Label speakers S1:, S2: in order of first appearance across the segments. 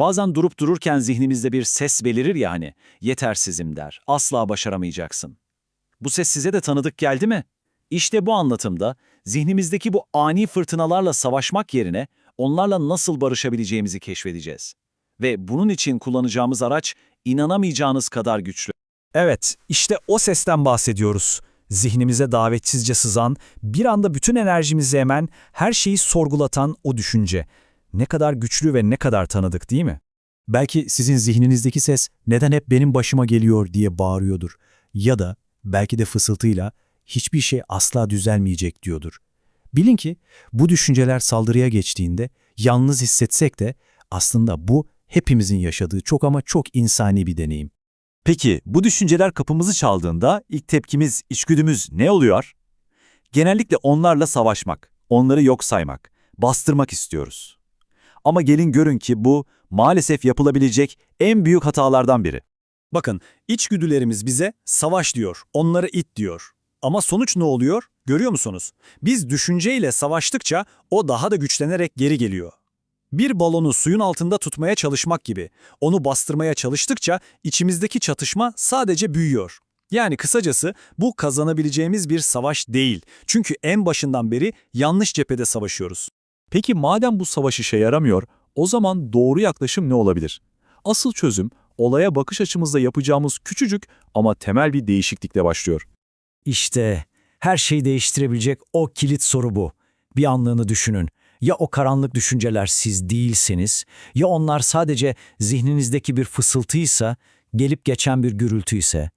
S1: Bazen durup dururken zihnimizde bir ses belirir ya hani, yetersizim der, asla başaramayacaksın. Bu ses size de tanıdık geldi mi? İşte bu anlatımda zihnimizdeki bu ani fırtınalarla savaşmak yerine onlarla nasıl barışabileceğimizi keşfedeceğiz. Ve bunun için kullanacağımız araç inanamayacağınız kadar güçlü.
S2: Evet, işte o sesten bahsediyoruz. Zihnimize davetsizce sızan, bir anda bütün enerjimizi emen, her şeyi sorgulatan o düşünce. Ne kadar güçlü ve ne kadar tanıdık değil mi? Belki sizin zihninizdeki ses neden hep benim başıma geliyor diye bağırıyordur. Ya da belki de fısıltıyla hiçbir şey asla düzelmeyecek diyordur. Bilin ki bu düşünceler saldırıya geçtiğinde yalnız hissetsek de aslında bu hepimizin yaşadığı çok ama çok insani bir deneyim.
S3: Peki bu düşünceler kapımızı çaldığında ilk tepkimiz, içgüdümüz ne oluyor? Genellikle onlarla savaşmak, onları yok saymak, bastırmak istiyoruz. Ama gelin görün ki bu maalesef yapılabilecek en büyük hatalardan biri.
S2: Bakın, içgüdülerimiz bize savaş diyor, onları it diyor. Ama sonuç ne oluyor? Görüyor musunuz? Biz düşünceyle savaştıkça o daha da güçlenerek geri geliyor. Bir balonu suyun altında tutmaya çalışmak gibi. Onu bastırmaya çalıştıkça içimizdeki çatışma sadece büyüyor. Yani kısacası bu kazanabileceğimiz bir savaş değil. Çünkü en başından beri yanlış cephede savaşıyoruz.
S3: Peki madem bu savaş işe yaramıyor, o zaman doğru yaklaşım ne olabilir? Asıl çözüm, olaya bakış açımızda yapacağımız küçücük ama temel bir değişiklikle başlıyor.
S2: İşte her şeyi değiştirebilecek o kilit soru bu. Bir anlığını düşünün. Ya o karanlık düşünceler siz değilseniz, ya onlar sadece zihninizdeki bir fısıltıysa, gelip geçen bir gürültü ise.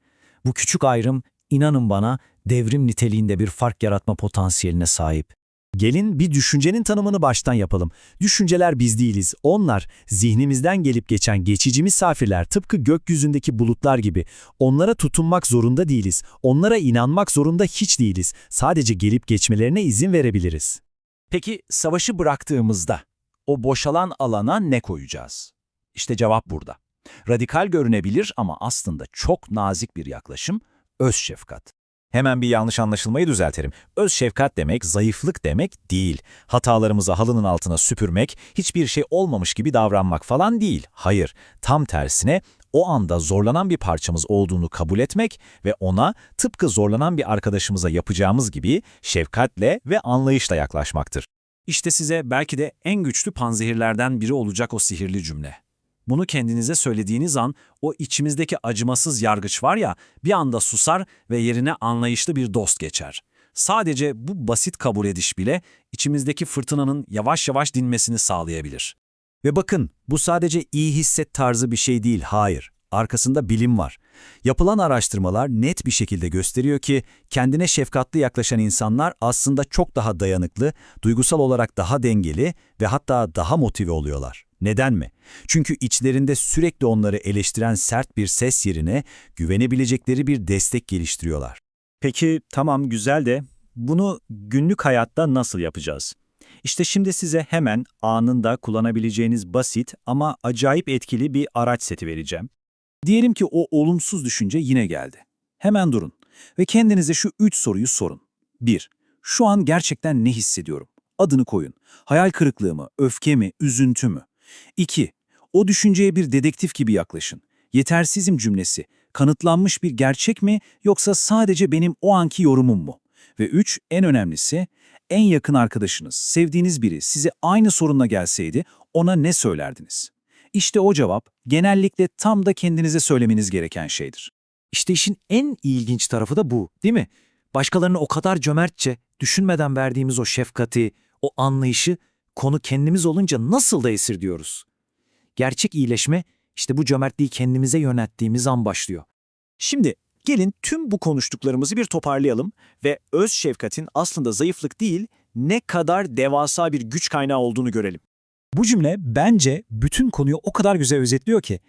S2: Bu küçük ayrım, inanın bana, devrim niteliğinde bir fark yaratma potansiyeline sahip. Gelin bir düşüncenin tanımını baştan yapalım. Düşünceler biz değiliz, onlar zihnimizden gelip geçen geçici misafirler tıpkı gökyüzündeki bulutlar gibi. Onlara tutunmak zorunda değiliz, onlara inanmak zorunda hiç değiliz. Sadece gelip geçmelerine izin verebiliriz.
S1: Peki savaşı bıraktığımızda o boşalan alana ne koyacağız? İşte cevap burada. Radikal görünebilir ama aslında çok nazik bir yaklaşım, öz şefkat.
S3: Hemen bir yanlış anlaşılmayı düzelterim. Öz şefkat demek, zayıflık demek değil. Hatalarımızı halının altına süpürmek, hiçbir şey olmamış gibi davranmak falan değil. Hayır, tam tersine o anda zorlanan bir parçamız olduğunu kabul etmek ve ona tıpkı zorlanan bir arkadaşımıza yapacağımız gibi şefkatle ve anlayışla yaklaşmaktır.
S1: İşte size belki de en güçlü panzehirlerden biri olacak o sihirli cümle. Bunu kendinize söylediğiniz an o içimizdeki acımasız yargıç var ya bir anda susar ve yerine anlayışlı bir dost geçer. Sadece bu basit kabul ediş bile içimizdeki fırtınanın yavaş yavaş dinmesini sağlayabilir.
S2: Ve bakın, bu sadece iyi hisset tarzı bir şey değil, hayır. Arkasında bilim var. Yapılan araştırmalar net bir şekilde gösteriyor ki kendine şefkatli yaklaşan insanlar aslında çok daha dayanıklı, duygusal olarak daha dengeli ve hatta daha motive oluyorlar. Neden mi? Çünkü içlerinde sürekli onları eleştiren sert bir ses yerine güvenebilecekleri bir destek geliştiriyorlar.
S4: Peki tamam güzel de bunu günlük hayatta nasıl yapacağız? İşte şimdi size hemen anında kullanabileceğiniz basit ama acayip etkili bir araç seti vereceğim.
S1: Diyelim ki o olumsuz düşünce yine geldi. Hemen durun ve kendinize şu üç soruyu sorun. 1. Şu an gerçekten ne hissediyorum? Adını koyun. Hayal kırıklığı mı, öfke mi, üzüntü mü? 2. O düşünceye bir dedektif gibi yaklaşın. Yetersizim cümlesi, kanıtlanmış bir gerçek mi yoksa sadece benim o anki yorumum mu? Ve 3. En önemlisi, en yakın arkadaşınız, sevdiğiniz biri size aynı sorunla gelseydi ona ne söylerdiniz? İşte o cevap genellikle tam da kendinize söylemeniz gereken şeydir.
S2: İşte işin en ilginç tarafı da bu, değil mi? Başkalarına o kadar cömertçe, düşünmeden verdiğimiz o şefkati, o anlayışı konu kendimiz olunca nasıl da esirdiyoruz? Gerçek iyileşme işte bu cömertliği kendimize yönelttiğimiz an başlıyor.
S4: Şimdi gelin tüm bu konuştuklarımızı bir toparlayalım ve öz şefkatin aslında zayıflık değil, ne kadar devasa bir güç kaynağı olduğunu görelim.
S2: Bu cümle bence bütün konuyu o kadar güzel özetliyor ki,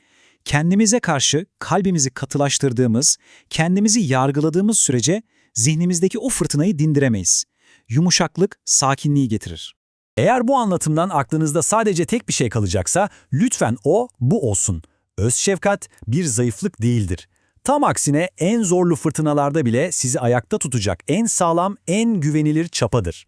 S2: kendimize karşı kalbimizi katılaştırdığımız, kendimizi yargıladığımız sürece zihnimizdeki o fırtınayı dindiremeyiz. Yumuşaklık sakinliği getirir. Eğer bu anlatımdan aklınızda sadece tek bir şey kalacaksa, lütfen o, bu olsun. Öz şefkat bir zayıflık değildir. Tam aksine en zorlu fırtınalarda bile sizi ayakta tutacak en sağlam, en güvenilir çapadır.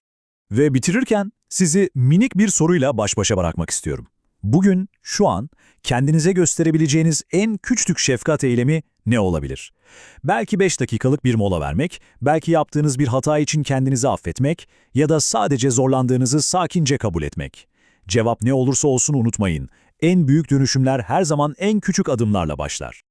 S3: Ve bitirirken sizi minik bir soruyla baş başa bırakmak istiyorum.
S1: Bugün, şu an, kendinize gösterebileceğiniz en küçük şefkat eylemi ne olabilir? Belki 5 dakikalık bir mola vermek, belki yaptığınız bir hata için kendinizi affetmek ya da sadece zorlandığınızı sakince kabul etmek. Cevap ne olursa olsun unutmayın. En büyük dönüşümler her zaman en küçük adımlarla başlar.